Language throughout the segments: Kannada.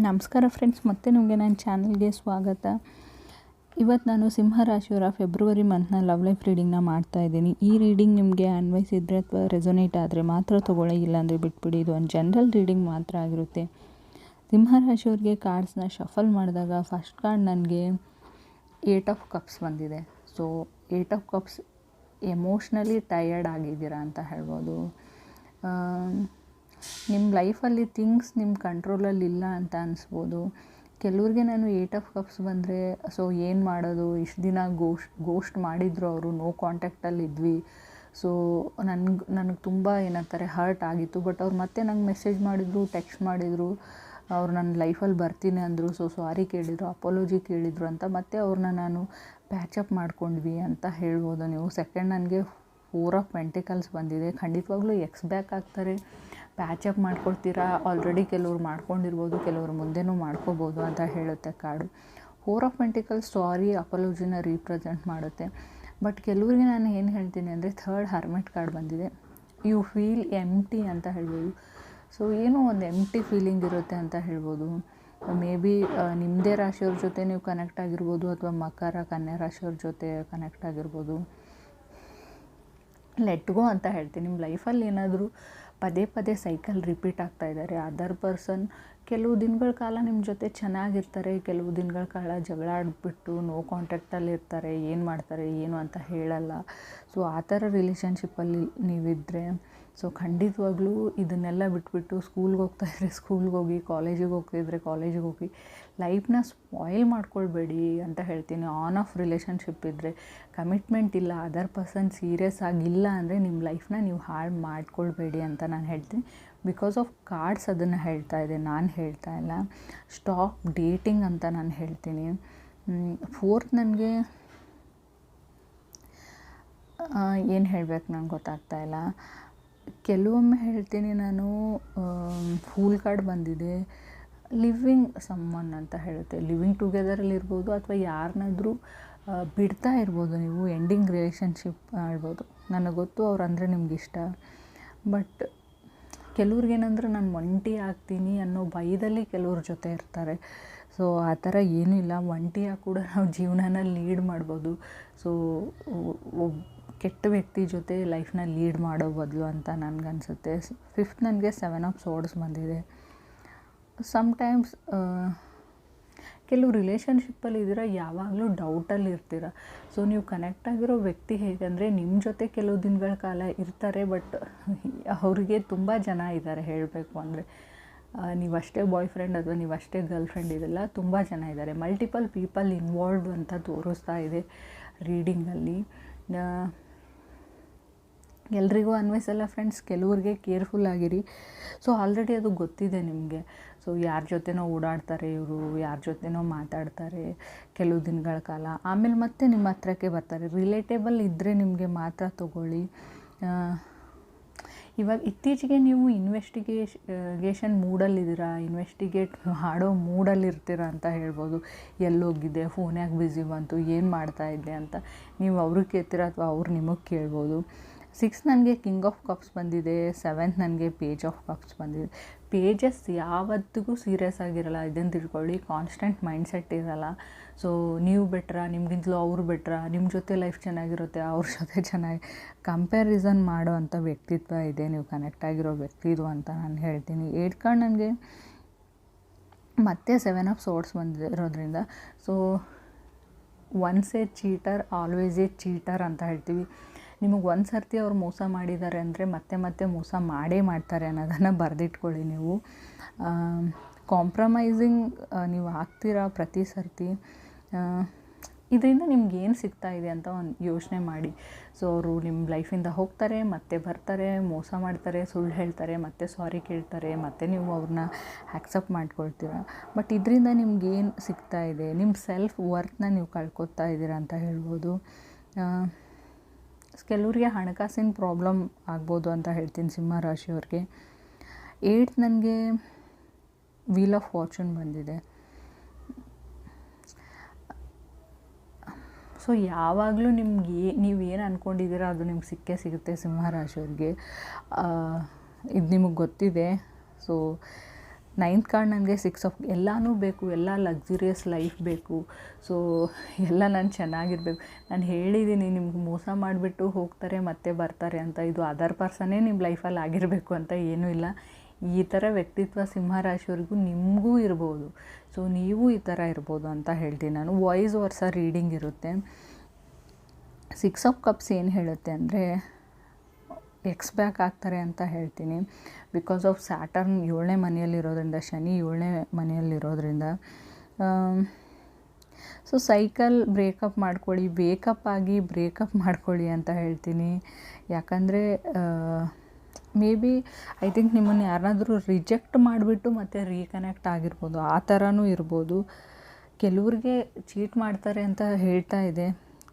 ನಮಸ್ಕಾರ ಫ್ರೆಂಡ್ಸ್ ಮತ್ತೆ ನಿಮಗೆ ನನ್ನ ಚಾನಲ್ಗೆ ಸ್ವಾಗತ. ಇವತ್ತು ನಾನು ಸಿಂಹರಾಶಿಯವರ ಫೆಬ್ರವರಿ ಮಂತ್ನ ಲವ್ ಲೈಫ್ ರೀಡಿಂಗ್ನ ಮಾಡ್ತಾ ಇದ್ದೀನಿ. ಈ ರೀಡಿಂಗ್ ನಿಮಗೆ ಅನ್ವಯಿಸಿದ್ರೆ ಅಥವಾ ರೆಸೊನೇಟ್ ಆದರೆ ಮಾತ್ರ ತೊಗೊಳ್ಳಿ, ಇಲ್ಲಾಂದರೆ ಬಿಟ್ಬಿಡಿ. ಇದು ಒಂದು ಜನರಲ್ ರೀಡಿಂಗ್ ಮಾತ್ರ ಆಗಿರುತ್ತೆ. ಸಿಂಹರಾಶಿಯವ್ರಿಗೆ ಕಾರ್ಡ್ಸ್ನ ಶಫಲ್ ಮಾಡಿದಾಗ ಫಸ್ಟ್ ಕಾರ್ಡ್ ನನಗೆ ಏಟ್ ಆಫ್ ಕಪ್ಸ್ ಬಂದಿದೆ. So eight of cups emotionally tired ಆಗಿದ್ದೀರಾ ಅಂತ ಹೇಳ್ಬೋದು. ನಿಮ್ಮ ಲೈಫಲ್ಲಿ ಥಿಂಗ್ಸ್ ನಿಮ್ಮ ಕಂಟ್ರೋಲಲ್ಲಿ ಇಲ್ಲ ಅಂತ ಅನಿಸ್ಬೋದು. ಕೆಲವ್ರಿಗೆ ನಾನು ಏಟ್ ಆಫ್ ಕಪ್ಸ್ ಬಂದರೆ, ಸೊ ಏನು ಮಾಡೋದು? ಇಷ್ಟು ದಿನ ಗೋಶ್ ಗೋಸ್ಟ್ ಮಾಡಿದ್ರು ಅವರು, ನೋ ಕಾಂಟ್ಯಾಕ್ಟಲ್ಲಿ ಇದ್ವಿ. ಸೊ ನನ್ಗೆ, ನನಗೆ ತುಂಬ ಏನಂತಾರೆ, ಹರ್ಟ್ ಆಗಿತ್ತು. ಬಟ್ ಅವ್ರು ಮತ್ತೆ ನಂಗೆ ಮೆಸೇಜ್ ಮಾಡಿದರು, ಟೆಕ್ಸ್ಟ್ ಮಾಡಿದರು. ಅವ್ರು ನನ್ನ ಲೈಫಲ್ಲಿ ಬರ್ತೀನಿ ಅಂದರು. ಸೊ ಸಾರಿ ಕೇಳಿದರು, ಅಪೋಲೋಜಿ ಕೇಳಿದರು ಅಂತ. ಮತ್ತೆ ಅವ್ರನ್ನ ನಾನು ಪ್ಯಾಚಪ್ ಮಾಡ್ಕೊಂಡ್ವಿ ಅಂತ ಹೇಳ್ಬೋದು ನೀವು. ಸೆಕೆಂಡ್ ನನಗೆ ಫೋರ್ ಆಫ್ ಮೆಂಟಿಕಲ್ಸ್ ಬಂದಿದೆ. ಖಂಡಿತವಾಗ್ಲೂ ಎಕ್ಸ್ ಬ್ಯಾಕ್ ಆಗ್ತಾರೆ. ಪ್ಯಾಚಪ್ ಮಾಡ್ಕೊಳ್ತೀರಾ ಆಲ್ರೆಡಿ ಕೆಲವ್ರು ಮಾಡ್ಕೊಂಡಿರ್ಬೋದು, ಕೆಲವರು ಮುಂದೆನೂ ಮಾಡ್ಕೋಬೋದು ಅಂತ ಹೇಳುತ್ತೆ ಕಾರ್ಡು ಫೋರ್ ಆಫ್ ಮೆಂಟಿಕಲ್ ಸಾರಿ ಅಪಾಲಜಿನ ರೀಪ್ರೆಸೆಂಟ್ ಮಾಡುತ್ತೆ. ಬಟ್ ಕೆಲವ್ರಿಗೆ ನಾನು ಏನು ಹೇಳ್ತೀನಿ ಅಂದರೆ ಥರ್ಡ್ ಹರ್ಮೆಟ್ ಕಾರ್ಡ್ ಬಂದಿದೆ. ಯು ಫೀಲ್ ಎಂಟಿ ಅಂತ ಹೇಳ್ಬೋದು. ಸೊ ಏನೋ ಒಂದು ಎಂಟಿ ಫೀಲಿಂಗ್ ಇರುತ್ತೆ ಅಂತ ಹೇಳ್ಬೋದು. ಮೇ ಬಿ ನಿಮ್ಮದೇ ರಾಶಿಯವ್ರ ಜೊತೆ ನೀವು ಕನೆಕ್ಟ್ ಆಗಿರ್ಬೋದು ಅಥವಾ ಮಕರ, ಕನ್ಯಾ ರಾಶಿಯವ್ರ ಜೊತೆ ಕನೆಕ್ಟ್ ಆಗಿರ್ಬೋದು. ಲೆಟ್ ಗೋ ಅಂತ ಹೇಳ್ತೀನಿ. ನಿಮ್ಮ ಲೈಫಲ್ಲಿ ಏನಾದರೂ ಪದೇ ಪದೇ ಸೈಕಲ್ ರಿಪೀಟ್ ಆಗ್ತಾ ಇದ್ದಾರೆ. ಅದರ್ ಪರ್ಸನ್ ಕೆಲವು ದಿನಗಳ ಕಾಲ ನಿಮ್ಮ ಜೊತೆ ಚೆನ್ನಾಗಿರ್ತಾರೆ, ಕೆಲವು ದಿನಗಳ ಕಾಲ ಜಗಳ ಆಡ್ಬಿಟ್ಟು ನೋ ಕಾಂಟ್ಯಾಕ್ಟಲ್ಲಿ ಇರ್ತಾರೆ, ಏನು ಮಾಡ್ತಾರೆ, ಏನು ಅಂತ ಹೇಳಲ್ಲ. ಸೊ ಆ ಥರ ರಿಲೇಷನ್ಶಿಪ್ಪಲ್ಲಿ ನೀವಿದ್ದರೆ ಸೊ ಖಂಡಿತವಾಗ್ಲೂ ಇದನ್ನೆಲ್ಲ ಬಿಟ್ಬಿಟ್ಟು ಸ್ಕೂಲ್ಗೆ ಹೋಗ್ತಾ ಇದ್ರೆ ಸ್ಕೂಲ್ಗೆ ಹೋಗಿ ಕಾಲೇಜಿಗೆ ಹೋಗ್ತಿದ್ರೆ ಕಾಲೇಜಿಗೆ ಹೋಗಿ ಲೈಫ್ನ ಸ್ಪಾಯಿಲ್ ಮಾಡ್ಕೊಳ್ಬೇಡಿ ಅಂತ ಹೇಳ್ತೀನಿ. ಆನ್ ಆಫ್ ರಿಲೇಷನ್ಶಿಪ್ ಇದ್ದರೆ ಕಮಿಟ್ಮೆಂಟ್ ಇಲ್ಲ ಅದರ್ ಪರ್ಸನ್ ಸೀರಿಯಸ್ ಆಗಿಲ್ಲ ಅಂದರೆ ನಿಮ್ಮ ಲೈಫ್ನ ನೀವು ಹಾಳು ಮಾಡ್ಕೊಳ್ಬೇಡಿ ಅಂತ ನಾನು ಹೇಳ್ತೀನಿ. ಬಿಕಾಸ್ ಆಫ್ ಕಾರ್ಡ್ಸ್ ಅದನ್ನು ಹೇಳ್ತಾ ಇದೆ ನಾನು ಹೇಳ್ತಾ ಇಲ್ಲ. ಸ್ಟಾಪ್ ಡೇಟಿಂಗ್ ಅಂತ ನಾನು ಹೇಳ್ತೀನಿ. ಫೋರ್ತ್ ನನಗೆ ಏನು ಹೇಳಬೇಕು ನಂಗೆ ಗೊತ್ತಾಗ್ತಾ ಇಲ್ಲ. ಕೆಲವೊಮ್ಮೆ ಹೇಳ್ತೀನಿ ನಾನು ಫೂಲ್ ಕಾರ್ಡ್ ಬಂದಿದೆ. ಲಿವಿಂಗ್ ಸಮ್ಮನ್ ಅಂತ ಹೇಳುತ್ತೆ. ಲಿವಿಂಗ್ ಟುಗೆದರಲ್ಲಿ ಇರ್ಬೋದು ಅಥವಾ ಯಾರನ್ನಾದ್ರೂ ಬಿಡ್ತಾ ಇರ್ಬೋದು ನೀವು ಎಂಡಿಂಗ್ ರಿಲೇಷನ್ಶಿಪ್ ಹೇಳ್ಬೋದು ನನಗೆ ಗೊತ್ತು ಅವ್ರು ಅಂದರೆ ನಿಮ್ಗೆ ಇಷ್ಟ. ಬಟ್ ಕೆಲವ್ರಿಗೇನಂದ್ರೆ ನಾನು ಒಂಟಿ ಆಗ್ತೀನಿ ಅನ್ನೋ ಭಯದಲ್ಲಿ ಕೆಲವ್ರ ಜೊತೆ ಇರ್ತಾರೆ. ಸೊ ಆ ಥರ ಏನೂ ಇಲ್ಲ ಒಂಟಿಯಾಗಿ ಕೂಡ ನಾವು ಜೀವನನ ಲೀಡ್ ಮಾಡ್ಬೋದು. ಸೊ ಒಬ್ಬ ಕೆಟ್ಟ ವ್ಯಕ್ತಿ ಜೊತೆ ಲೈಫ್ನ ಲೀಡ್ ಮಾಡೋ ಬದಲು ಅಂತ ನನಗನ್ಸುತ್ತೆ. ಫಿಫ್ತ್ ನನಗೆ ಸೆವೆನ್ ಆಫ್ ಸೋರ್ಡ್ಸ್ ಬಂದಿದೆ. ಸಮ್ಟೈಮ್ಸ್ ಕೆಲವು ರಿಲೇಷನ್ಶಿಪ್ಪಲ್ಲಿ ಇದ್ದೀರ? ಯಾವಾಗಲೂ ಡೌಟಲ್ಲಿ ಇರ್ತೀರ? ಸೊ, ನೀವು ಕನೆಕ್ಟ್ ಆಗಿರೋ ವ್ಯಕ್ತಿ ಹೇಗೆಂದರೆ ನಿಮ್ಮ ಜೊತೆ ಕೆಲವು ದಿನಗಳ ಕಾಲ ಇರ್ತಾರೆ, ಬಟ್ ಅವರಿಗೆ ತುಂಬ ಜನ ಇದ್ದಾರೆ ಹೇಳಬೇಕು ಅಂದರೆ. ನೀವಷ್ಟೇ ಬಾಯ್ ಫ್ರೆಂಡ್ ಅಥವಾ ನೀವಷ್ಟೇ ಗರ್ಲ್ ಫ್ರೆಂಡ್ ಇದೆಲ್ಲ ತುಂಬ ಜನ ಇದ್ದಾರೆ. ಮಲ್ಟಿಪಲ್ ಪೀಪಲ್ ಇನ್ವಾಲ್ವ್ ಅಂತ ತೋರಿಸ್ತಾ ಇದೆ ರೀಡಿಂಗಲ್ಲಿ. ಎಲ್ರಿಗೂ ಅನ್ವಯಿಸಲ್ಲ ಫ್ರೆಂಡ್ಸ್ ಕೆಲವ್ರಿಗೆ ಕೇರ್ಫುಲ್ ಆಗಿರಿ. ಸೊ ಆಲ್ರೆಡಿ ಅದು ಗೊತ್ತಿದೆ ನಿಮಗೆ. ಸೊ ಯಾರ ಜೊತೆನೋ ಓಡಾಡ್ತಾರೆ ಇವರು, ಯಾರ ಜೊತೆನೋ ಮಾತಾಡ್ತಾರೆ ಕೆಲವು ದಿನಗಳ ಕಾಲ. ಆಮೇಲೆ ಮತ್ತೆ ನಿಮ್ಮ ಹತ್ರಕ್ಕೆ ಬರ್ತಾರೆ. ರಿಲೇಟೇಬಲ್ ಇದ್ದರೆ ನಿಮಗೆ ಮಾತ್ರ ತಗೊಳ್ಳಿ. ಇವಾಗ ಇತ್ತೀಚೆಗೆ ನೀವು ಇನ್ವೆಸ್ಟಿಗೇಷ್ ಗೇಷನ್ ಮೂಡಲ್ಲಿದ್ದೀರಾ? ಇನ್ವೆಸ್ಟಿಗೇಟ್ ಮಾಡೋ ಮೂಡಲ್ಲಿರ್ತೀರ ಅಂತ ಹೇಳ್ಬೋದು. ಎಲ್ಲೋಗಿದ್ದೆ ಫೋನ್ಯಾಗ ಬ್ಯುಸಿ ಬಂತು, ಏನು ಮಾಡ್ತಾ ಇದ್ದೆ ಅಂತ. ನೀವು ಅವ್ರಿಗೆ ಕೇಳ್ತೀರ ಅಥವಾ ಅವ್ರು ನಿಮಗೆ ಕೇಳ್ಬೋದು. ಸಿಕ್ಸ್ ನನಗೆ ಕಿಂಗ್ ಆಫ್ ಕಪ್ಸ್ ಬಂದಿದೆ ಸೆವೆಂತ್ ನನಗೆ ಪೇಜ್ ಆಫ್ ಕಪ್ಸ್ ಬಂದಿದೆ. ಪೇಜಸ್ ಯಾವತ್ತಿಗೂ ಸೀರಿಯಸ್ ಆಗಿರಲ್ಲ ಇದನ್ನು ತಿಳ್ಕೊಳ್ಳಿ. ಕಾನ್ಸ್ಟೆಂಟ್ ಮೈಂಡ್ಸೆಟ್ ಇರಲ್ಲ. ಸೊ ನೀವು ಬೆಟ್ರ, ನಿಮ್ಗಿಂತಲೂ ಅವ್ರು ಬೆಟ್ರ ನಿಮ್ಮ ಜೊತೆ ಲೈಫ್ ಚೆನ್ನಾಗಿರುತ್ತೆ, ಅವ್ರ ಜೊತೆ ಚೆನ್ನಾಗಿ ಕಂಪ್ಯಾರಿಸನ್ ಮಾಡೋ ಅಂಥ ವ್ಯಕ್ತಿತ್ವ ಇದೆ. ನೀವು ಕನೆಕ್ಟ್ ಆಗಿರೋ ವ್ಯಕ್ತಿದು ಅಂತ ನಾನು ಹೇಳ್ತೀನಿ. ಏಟ್ ಕಾರ್ಡ್ ನನಗೆ ಮತ್ತೆ ಸೆವೆನ್ ಆಫ್ ಸೋರ್ಟ್ಸ್ ಬಂದಿರೋದ್ರಿಂದ. So once a cheater always a cheater ಅಂತ ಹೇಳ್ತೀವಿ. ನಿಮಗೆ ಒಂದು ಸರ್ತಿ ಅವ್ರು ಮೋಸ ಮಾಡಿದ್ದಾರೆ ಅಂದರೆ ಮತ್ತೆ ಮತ್ತೆ ಮೋಸ ಮಾಡೇ ಮಾಡ್ತಾರೆ ಅನ್ನೋದನ್ನು ಬರೆದಿಟ್ಕೊಳ್ಳಿ ನೀವು. ಕಾಂಪ್ರಮೈಸಿಂಗ್ ನೀವು ಆಗ್ತೀರಾ ಪ್ರತಿ ಸರ್ತಿ? ಇದರಿಂದ ನಿಮ್ಗೆ ಏನು ಸಿಗ್ತಾ ಇದೆ ಅಂತ ಒಂದು ಯೋಚನೆ ಮಾಡಿ. ಸೊ ಅವರು ನಿಮ್ಮ ಲೈಫಿಂದ ಹೋಗ್ತಾರೆ, ಮತ್ತೆ ಬರ್ತಾರೆ, ಮೋಸ ಮಾಡ್ತಾರೆ, ಸುಳ್ಳು ಹೇಳ್ತಾರೆ, ಮತ್ತೆ ಸಾರಿ ಕೇಳ್ತಾರೆ, ಮತ್ತೆ ನೀವು ಅವ್ರನ್ನ ಆ್ಯಕ್ಸೆಪ್ಟ್ ಮಾಡ್ಕೊಳ್ತೀರ. ಬಟ್ ಇದರಿಂದ ನಿಮ್ಗೆ ಏನು ಸಿಗ್ತಾ ಇದೆ? ನಿಮ್ಮ ಸೆಲ್ಫ್ ವರ್ತ್ನ ನೀವು ಕಳ್ಕೊತಾ ಇದ್ದೀರಾ ಅಂತ ಹೇಳ್ಬೋದು. ಕೆಲವ್ರಿಗೆ ಹಣಕಾಸಿನ ಪ್ರಾಬ್ಲಮ್ ಆಗ್ಬೋದು ಅಂತ ಹೇಳ್ತೀನಿ ಸಿಂಹ ರಾಶಿಯವ್ರಿಗೆ. ಏಯ್ಟ್ ನನಗೆ ವೀಲ್ ಆಫ್ ಫಾರ್ಚೂನ್ ಬಂದಿದೆ. ಸೊ ಯಾವಾಗಲೂ ನಿಮ್ಗೆ ನೀವು ಏನು ಅಂದ್ಕೊಂಡಿದ್ದೀರ ಅದು ನಿಮ್ಗೆ ಸಿಕ್ಕೇ ಸಿಗುತ್ತೆ ಸಿಂಹ ರಾಶಿಯವ್ರಿಗೆ. ಇದು ನಿಮಗೆ ಗೊತ್ತಿದೆ. ಸೊ ನೈನ್ತ್ ಕಾರ್ಡ್ ನನಗೆ ಸಿಕ್ಸ್ ಆಫ್ ಎಲ್ಲನೂ ಬೇಕು, ಎಲ್ಲ ಲಕ್ಸುರಿಯಸ್ ಲೈಫ್ ಬೇಕು. ಸೊ ಎಲ್ಲ ನಾನು ಚೆನ್ನಾಗಿರ್ಬೇಕು. ನಾನು ಹೇಳಿದ್ದೀನಿ ನಿಮ್ಗೆ ಮೋಸ ಮಾಡಿಬಿಟ್ಟು ಹೋಗ್ತಾರೆ, ಮತ್ತೆ ಬರ್ತಾರೆ ಅಂತ. ಇದು ಅದರ್ ಪರ್ಸನ್ನೇ ನಿಮ್ಮ ಲೈಫಲ್ಲಿ ಆಗಿರಬೇಕು ಅಂತ ಏನೂ ಇಲ್ಲ. ಈ ಥರ ವ್ಯಕ್ತಿತ್ವ ಸಿಂಹರಾಶಿಯವ್ರಿಗೂ ನಿಮಗೂ ಇರ್ಬೋದು. ಸೊ ನೀವು ಈ ಥರ ಇರ್ಬೋದು ಅಂತ ಹೇಳ್ತೀನಿ ನಾನು. ವಾಯ್ಸ್ ವರ್ಷ ರೀಡಿಂಗ್ ಇರುತ್ತೆ. ಸಿಕ್ಸ್ ಆಫ್ ಕಪ್ಸ್ ಏನು ಹೇಳುತ್ತೆ ಅಂದರೆ ಎಕ್ಸ್ ಬ್ಯಾಕ್ ಆಗ್ತಾರೆ ಅಂತ ಹೇಳ್ತೀನಿ. ಬಿಕಾಸ್ ಆಫ್ ಸ್ಯಾಟರ್ನ್ ಏಳನೇ ಮನೆಯಲ್ಲಿರೋದ್ರಿಂದ, ಶನಿ ಏಳನೇ ಮನೆಯಲ್ಲಿರೋದ್ರಿಂದ ಸೊ ಸೈಕಲ್ ಬ್ರೇಕಪ್ ಮಾಡ್ಕೊಳ್ಳಿ ಬೇಕಪ್ ಆಗಿ ಬ್ರೇಕಪ್ ಮಾಡ್ಕೊಳ್ಳಿ ಅಂತ ಹೇಳ್ತೀನಿ. ಯಾಕಂದರೆ ಮೇ ಬಿ ಐ ಥಿಂಕ್ ನಿಮ್ಮನ್ನು ಯಾರನ್ನಾದರೂ ರಿಜೆಕ್ಟ್ ಮಾಡಿಬಿಟ್ಟು ಮತ್ತೆ ರೀಕನೆಕ್ಟ್ ಆಗಿರ್ಬೋದು. ಆ ಥರನೂ ಇರ್ಬೋದು. ಕೆಲವ್ರಿಗೆ ಚೀಟ್ ಮಾಡ್ತಾರೆ ಅಂತ ಹೇಳ್ತಾ ಇದೆ.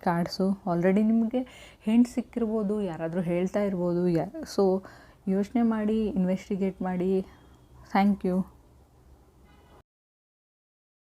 ಕಾರ್ಡ್ಸು. ಆಲ್ರೆಡಿ ನಿಮಗೆ ಹೆಂಟ್ ಸಿಕ್ಕಿರ್ಬೋದು, ಯಾರಾದರೂ ಹೇಳ್ತಾ ಇರ್ಬೋದು, ಯಾ ಸೊ ಯೋಚನೆ ಮಾಡಿ ಇನ್ವೆಸ್ಟಿಗೇಟ್ ಮಾಡಿ. Thank you